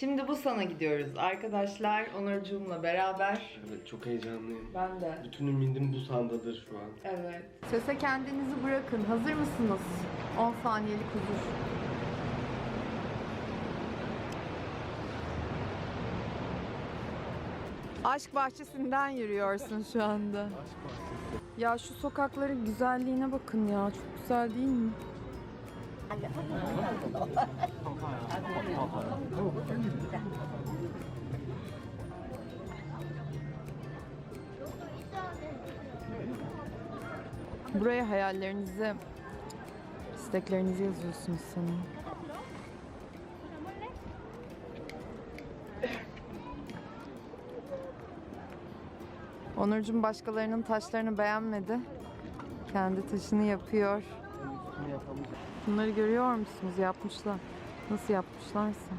Şimdi bu sana gidiyoruz arkadaşlar. Onurcuğumla beraber. Evet çok heyecanlıyım. Ben de. Bütün ümidim bu sandadır şu an. Evet. Sese kendinizi bırakın. Hazır mısınız? 10 saniyelik huzur. Aşk bahçesinden yürüyorsun şu anda. Ya şu sokakların güzelliğine bakın ya. Çok güzel değil mi? Buraya hayallerinizi, isteklerinizi yazıyorsunuz sanırım. Onurcuğum başkalarının taşlarını beğenmedi. Kendi taşını yapıyor. Bunları görüyor musunuz? Yapmışlar. Nasıl yapmışlarsa.